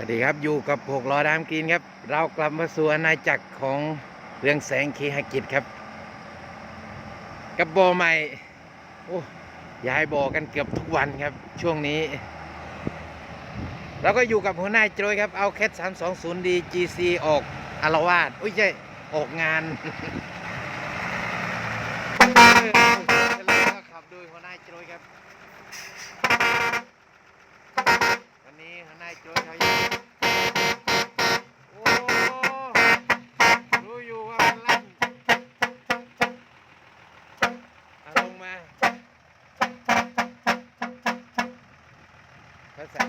วัสดีครับอยู่กับหกล้อดามกินครับ เรากลับมาสู่อาณาจักรของเรื่องแสงเคหกิจครับ กับโบอใหม่โอ้ย้ายโบอกันเกือบทุกวันครับ ช่วงนี้เราก็อยู่กับหัวหน้าโจยครับ เอาแคท320 d GC ออกอารวาสอุ้ยใช่ออกงาน เออแล้วก็ขับโดยหัวหน้าโจยครับ วัน นี้หัวหน้าโจยเขายังโอ้รู้อยู่ว่ามันลั่นเอาลงมาเขาใส่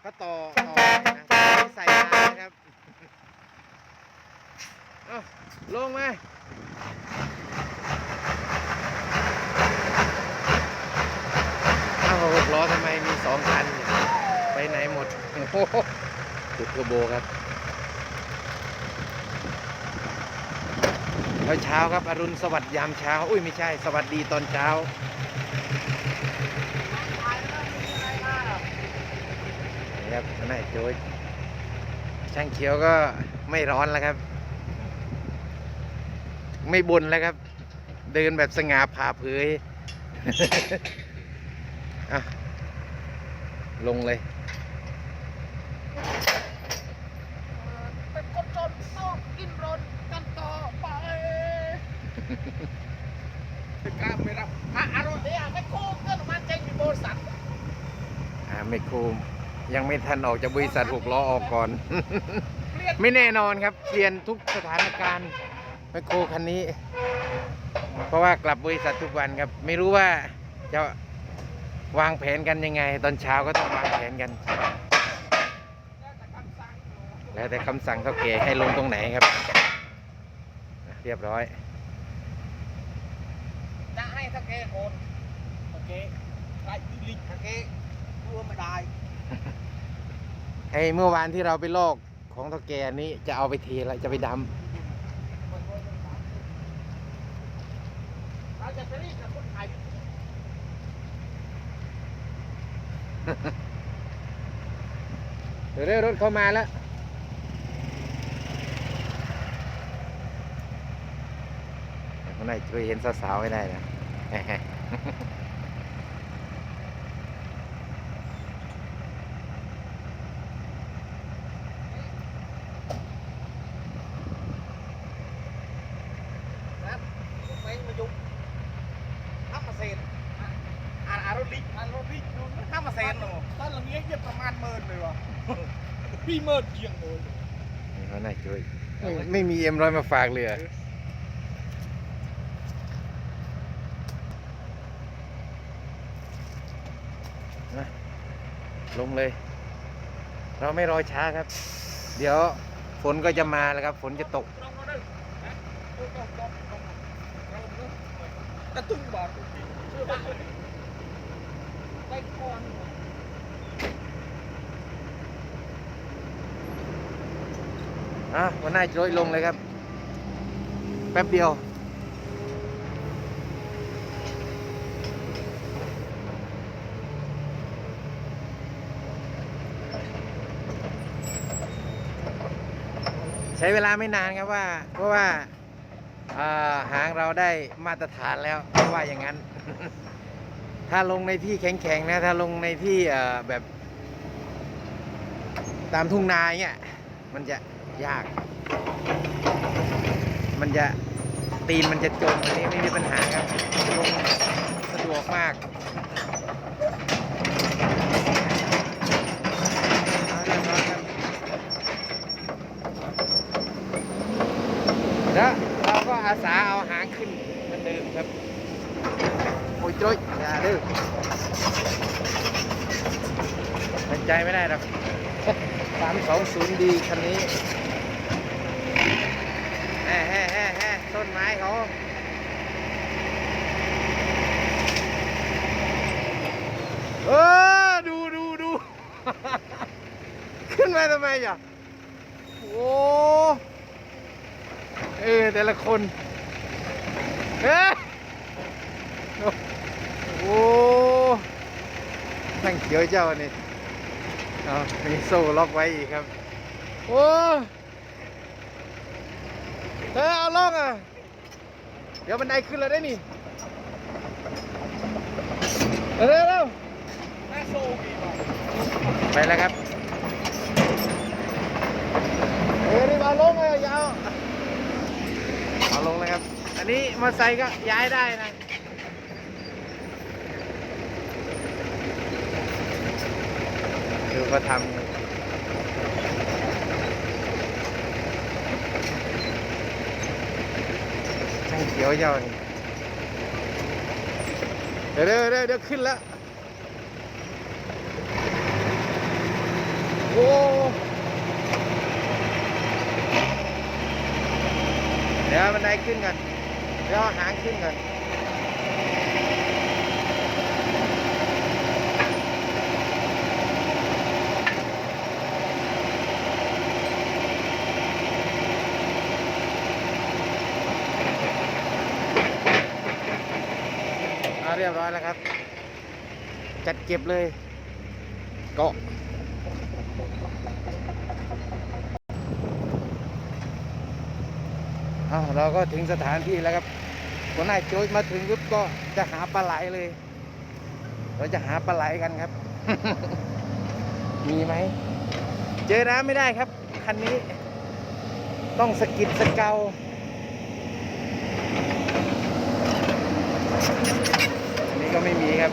เขาต่อต่อไว้นะเขาใส่มานะครับเอาลงมาเอาหกล้อทำไมมีสองคัน ไปไหนหมดโอ้โหจุดเทอร์โบครับเช้าเช้าครับอรุณสวัสดิ์ยามเช้า อุ้ยไม่ใช่ สวัสดีตอนเช้านี่ครับนายโจยช่างเขียวก็ไม่ร้อนแล้วครับ ไม่บนแล้วครับ เดินแบบสง่าผ่าเผยอะลงเลย เป็นคนจนต้องกินรนกันต่อไปกล้าไม่รับอะอารมณ์เนี่ยไม่คู่เงินมาเจ๊งอยู่บริษัท อ่าไม่คูมยัง ไม่ทันออกจากบริษัทหกล้อออกก่อน ไม่แน่นอนครับเปลี่ยนทุกสถานการณ์ไมโครคันนี้ เพราะว่ากลับบริษัททุกวันครับ ไม่รู้ว่าจะวางแผนกันยังไง ตอนเช้าก็ต้องวางแผนกัน แล้วแต่คำสั่งเท่าแก่ให้ลงตรงไหนครับ เรียบร้อยจะให้เทักเกโอนเทักเกไรอีลิกทักเกรวมไม่ได้ ไอ้เมื่อวานที่เราไปลอกของเท่าแก่นี้จะเอาไปเทแล้วจะไปดเราจะไปรีบกับคนไทยำเดี๋ยวเร็วรถเข้ามาแล้วคนไหนช่วยเห็นสาวๆไม่ได้นะนะไม่มายุ่งห้ามมาเซ็นอ่านอารมณ์ลิกอารมณ์ลิกห้ามมาเซ็นหรอตอนหลังนี้เยอะประมาณหมื่นเลยวะพี่หมื่นเยียงเลย นี่เขาน่าช่วย ไม่ไม่มีเอ็มร้อยมาฝากเลยนะลงเลย เราไม่รอช้าครับ เดี๋ยวฝนก็จะมาแล้วครับ ฝนจะตกกระตุ้งบอดเชื่อบ้างไปก่อน อะวันหน้าจะโรยลงเลยครับ แป๊บเดียว ใช้เวลาไม่นานครับว่า เพราะว่าาหางเราได้มาตรฐานแล้วเพราะว่าอย่างนั้น ถ้าลงในที่แข็งๆนะ ถ้าลงในที่แบบ ตามทุ่งนาเงี้ยมันจะ ยาก มันจะตีนมันจะจมอันนี้ไม่มีปัญหาครับลงสะดวกมากเอาเรียบร้อยครับแล้วเราก็อาสาเอาหางขึ้นเหมือนเดิมครับ โอ้ยโจ้ยอย่าดื้อมันใจไม่ได้หรอกสามสองศูนย์ดีคันนี้ แฮ่แฮ่แฮ่ต้นไม้เขาเออดูดูดู ขึ้นมาทำไมอะโอ้เออแต่ละคนเอ้ยโอ้นั่งเขียวเจ้านี่เอามีโซ่ล็อกไว้อีกครับ โอ้ เธอเอาล่องอะ เดี๋ยวบันไดขึ้นแล้วได้นี่เร็วเร็วแม่โซ่กี่บาทไปแล้วครับเฮ้ยนี่มาลงเลยอยาวเอาลงเลยครับ อันนี้มอเตอร์ไซค์ก็ย้ายได้นะดูเขาทำ เขียวยาวนี่เดี๋ยวเดี๋ยวเดี๋ยวขึ้นแล้วโอ้เดี๋ยวมันไดขึ้นกันเดี๋ยวเอหางขึ้นกัน เรียบร้อยแล้วครับ จัดเก็บเลย เกาะเราก็ถึงสถานที่แล้วครับหัวหน้าโจ๊กมาถึงปุ๊บก็จะหาปลาไหลเลย เราจะหาปลาไหลกันครับ มีไหม เจอน้ำไม่ได้ครับ คันนี้ ต้องสกิดสเกา ไม่มีครับ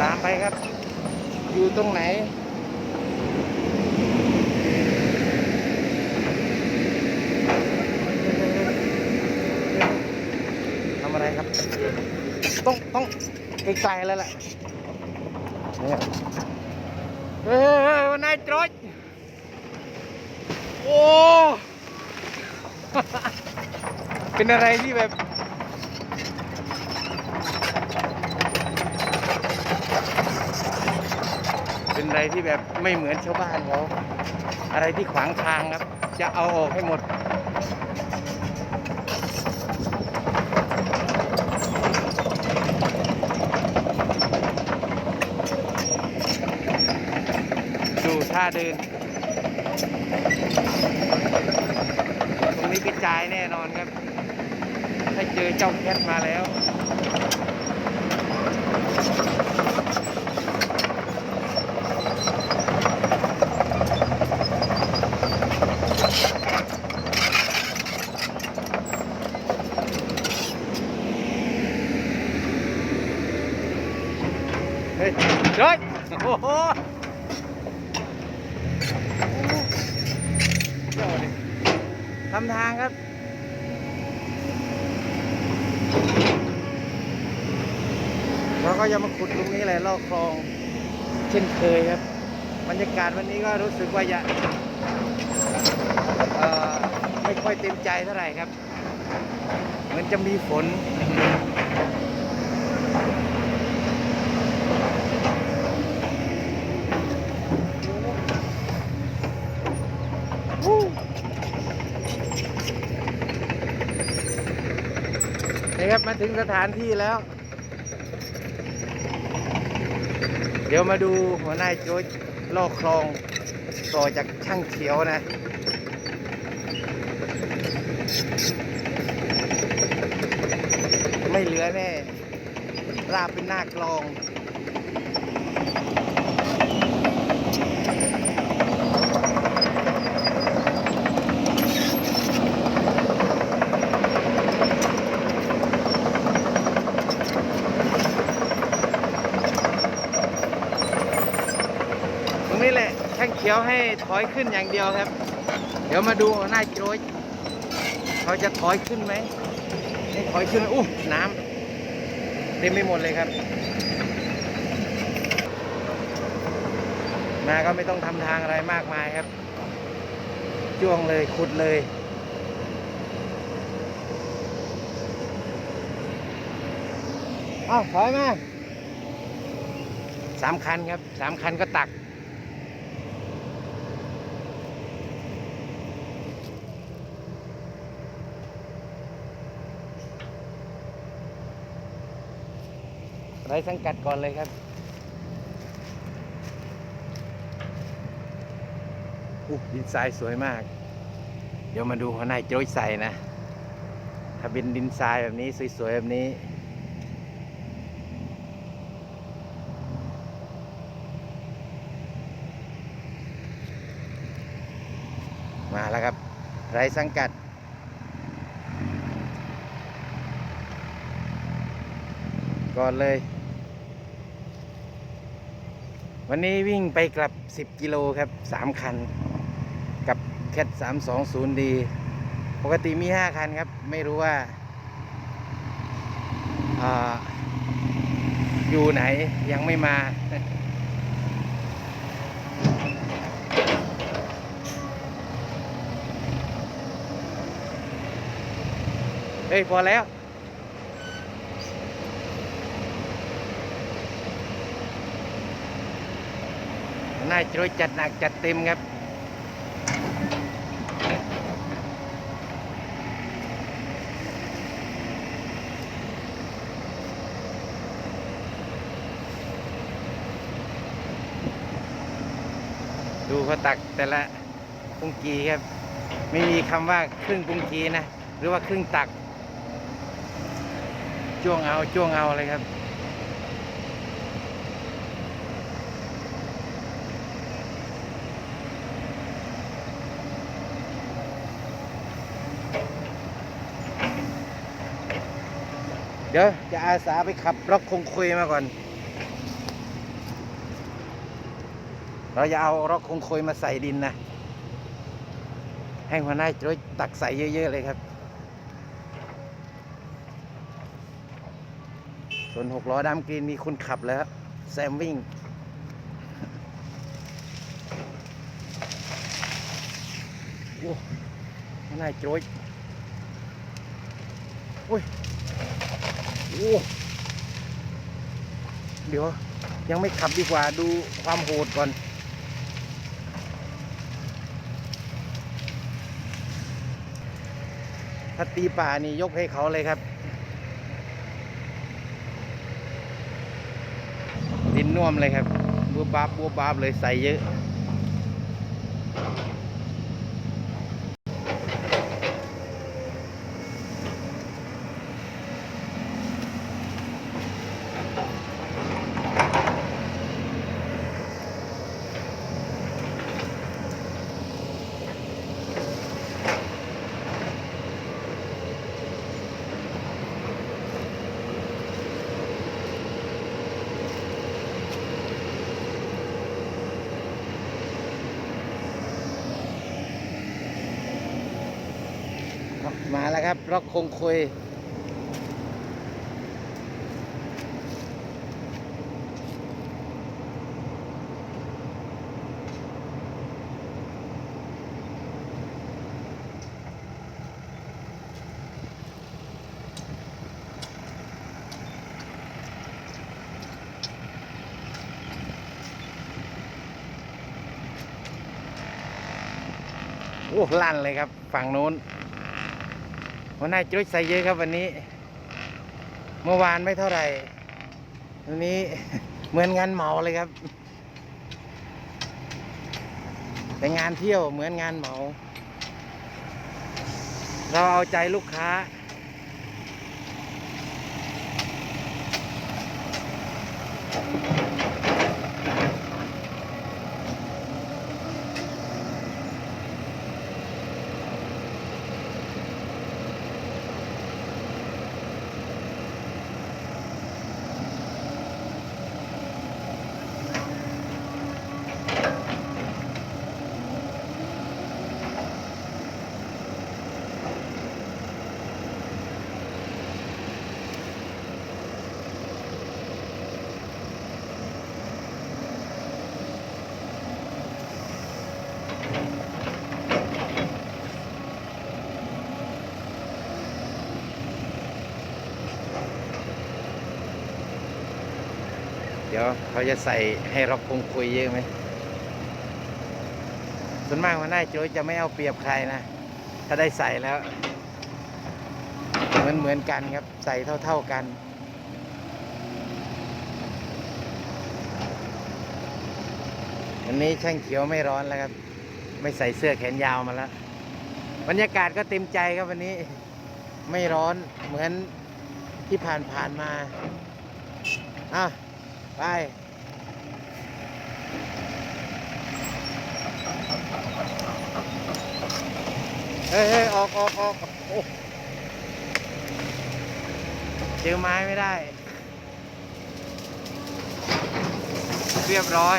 ตามไปครับ อยู่ตรงไหนทำอะไรครับ ต้องต้องไกลๆแล้วแหละเนี่ยเฮ้ยวันนายจรดโอ้ เป็น อะไรที่แบบเป็นอะไรที่แบบไม่เหมือนชาวบ้านเขาอะไรที่ขวางทางครับ จะเอาออกให้หมดดูท่าเดิน ตรงนี้กระจายแน่นอนครับ ถ้าเจอเจ้าแคทมาแล้วเฮ้ยเฮ้ยโอ้โหทำทางครับ เราก็จะมาขุดตรงนี้แหละลอกคลอง เช่นเคยครับบรรยากาศวันนี้ก็รู้สึกว่าจะไม่ค่อยเต็มใจเท่าไหร่ครับ เหมือนจะมีฝนนี่ครับมาถึงสถานที่แล้ว เดี๋ยวมาดูหัวหน้าโจ๊กลอกคลองต่อจากช่างเขียวนะไม่เหลือแน่ราบเป็นหน้ากลอง ตรงนี้แหละช่างเขียว ให้ถอยขึ้นอย่างเดียวครับ เดี๋ยวมาดูหน้าโจยเขาจะถอยขึ้นไหมให้ถอยขึ้นอู้น้ำเต็มไม่หมดเลยครับ มาก็ไม่ต้องทำทางอะไรมากมายครับ จ้วงเลยขุดเลยอ้าวถอยมาสามคันครับสามคันก็ตัก ไร้สังกัดก่อนเลยครับอู้ดินทรายสวยมาก เดี๋ยวมาดูหัวหน้าโจ้ยใส่นะ ถ้าเป็นดินทรายแบบนี้สวยๆแบบนี้ มาแล้วครับ ไร้สังกัดก่อนเลย วันนี้วิ่งไปกลับ 10 กิโลครับ 3 คัน กับแคท320ดีปกติมี 5 คันครับ ไม่รู้ว่าอาอยู่ไหนยังไม่มาเฮ้ยพอแล้ว นายโจยจัดหนักจัดเต็มครับดูเขาตักแต่ละปุงกีครับ ไม่มีคำว่าครึ่งปุงกีนะ หรือว่าครึ่งตัก จ้วงเอาจ้วงเอาเลยครับ เดี๋ยวจะอาสาไปขับรถคงคุยมาก่อน เราจะเอารถคงคุยมาใส่ดินนะ ให้หัวหน้าโจยตักใส่เยอะ ๆ เลยครับ ส่วนหกล้อดำกรีนมีคนขับแล้ว แซมวิ่งโอ้หัวหน้าโจยโอ้ย โอ้เดี๋ยว ยังไม่ขับดีกว่าดูความโหดก่อน ถ้าตีป่านี่ยกให้เขาเลยครับดินน่วมเลยครับบัวบาบบัวบาบเลยใส่เยอะ มาแล้วครับรถคงคุยโอ้ลั่นเลยครับ ฝั่งนู้น หัวหน้าจุ้ยใส่เยอะครับวันนี้ เมื่อวานไม่เท่าไหร่วันนี้เหมือนงานเหมาเลยครับ แต่งานเที่ยวเหมือนงานเหมา เราเอาใจลูกค้า เดี๋ยวเขาจะใส่ให้เราคงคุยเยอะไหมส่วนมากวันน้าโจ้จะไม่เอาเปรียบใครนะ ถ้าได้ใส่แล้ว เหมือนเหมือนกันครับ ใส่เท่าเท่ากันวันนี้ช่างเขียวไม่ร้อนแล้วครับ ไม่ใส่เสื้อแขนยาวมาแล้วบรรยากาศก็เต็มใจครับวันนี้ ไม่ร้อนเหมือนที่ผ่านผ่านมาอะ ไปเฮ้ยเฮ้ยออกออกออกโอ้เจอไม้ไม่ได้ เรียบร้อย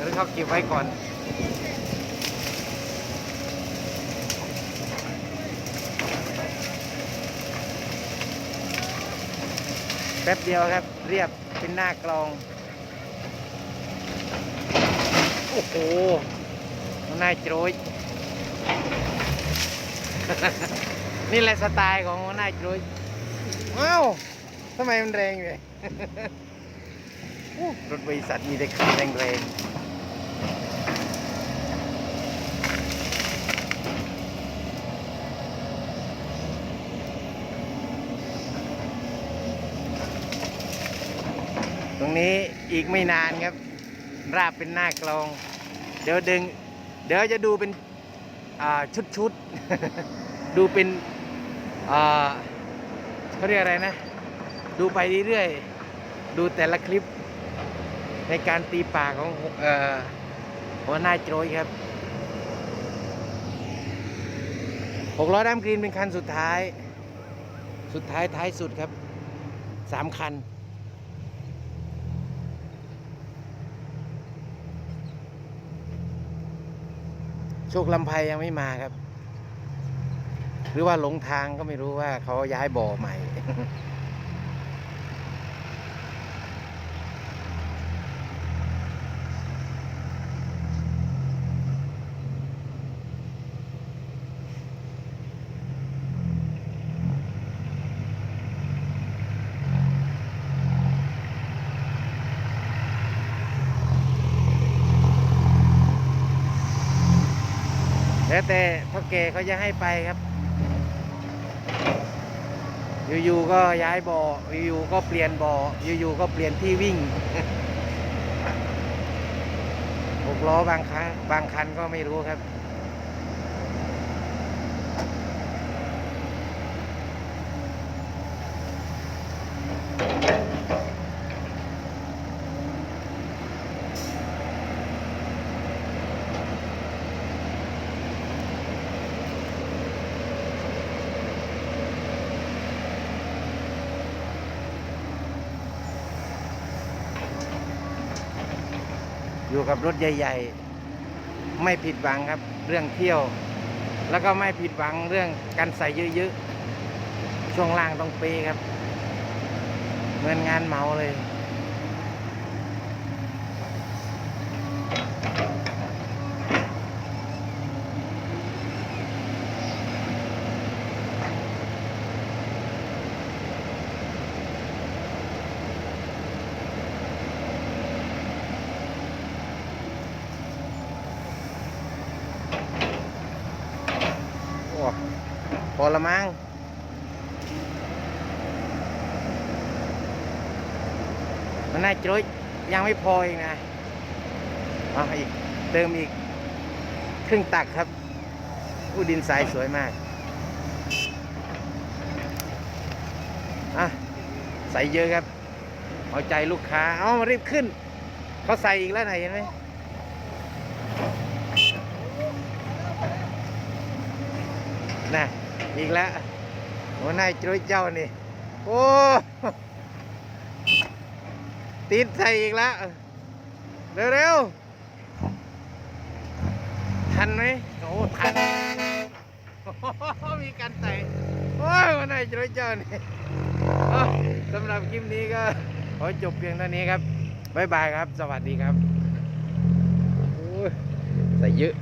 หรือเขาเก็บไว้ก่อน แป๊บเดียวครับ เรียบ เป็นหน้ากลอง โอ้โหหน้าโจยนี่แหละสไตล์ของหัวหน้าโจยว้าวทำไมมันแรงเลยอู้รถบริษัทมีแต่ขับแรงๆ นี้อีกไม่นานครับ ราบเป็นหน้ากลอง เดี๋ยวดึง เดี๋ยวจะดูเป็นชุดชุดๆดูเป็นเขาเรียกอะไรนะ ดูไปเรื่อยๆ ดูแต่ละคลิป ในการตีปากของหัวหน้าโจยครับหกล้อดำกรีนเป็นคันสุดท้าย สุดท้ายท้ายสุดครับสามคัน โชคลำไพยังไม่มาครับ หรือว่าหลงทางก็ไม่รู้ว่าเขาย้ายบ่อใหม่ แล้วแต่พ่อแกเขาจะให้ไปครับ อยู่ๆก็ย้ายบ่ออยู่ๆก็เปลี่ยนบ่ออยู่ๆก็เปลี่ยนที่วิ่งหกล้อบางครั้งบางคันก็ไม่รู้ครับ อยู่กับรถใหญ่ ๆ ไม่ผิดหวังครับ เรื่องเที่ยว แล้วก็ไม่ผิดหวังเรื่องการใส่เยอะๆช่วงล่างต้องเปย์ครับเหมือนงานเหมาเลย พอละมั้งมันน่าจุ้ยยังไม่พออีกนะเอาอีกเติมอีกครึ่งตักครับอู้ดินทรายสวยมากอะใส่เยอะครับเอาใจลูกค้าเอามารีบขึ้นเขาใส่อีกแล้วไหนเห็นไหมน่ะ อีกแล้วหัวหน้าจุ้ยเจ้านี่ โอ้ติดใส่อีกแล้ว เร็วๆ ทันไหมโอ้ทันมีการใส่โอ้ยหัวหน้าจุ้ยเจ้านี่สำหรับคลิปนี้ก็ขอจบเพียงเท่านี้ครับบ๊ายบายครับ สวัสดีครับโอ้ใส่เยอะ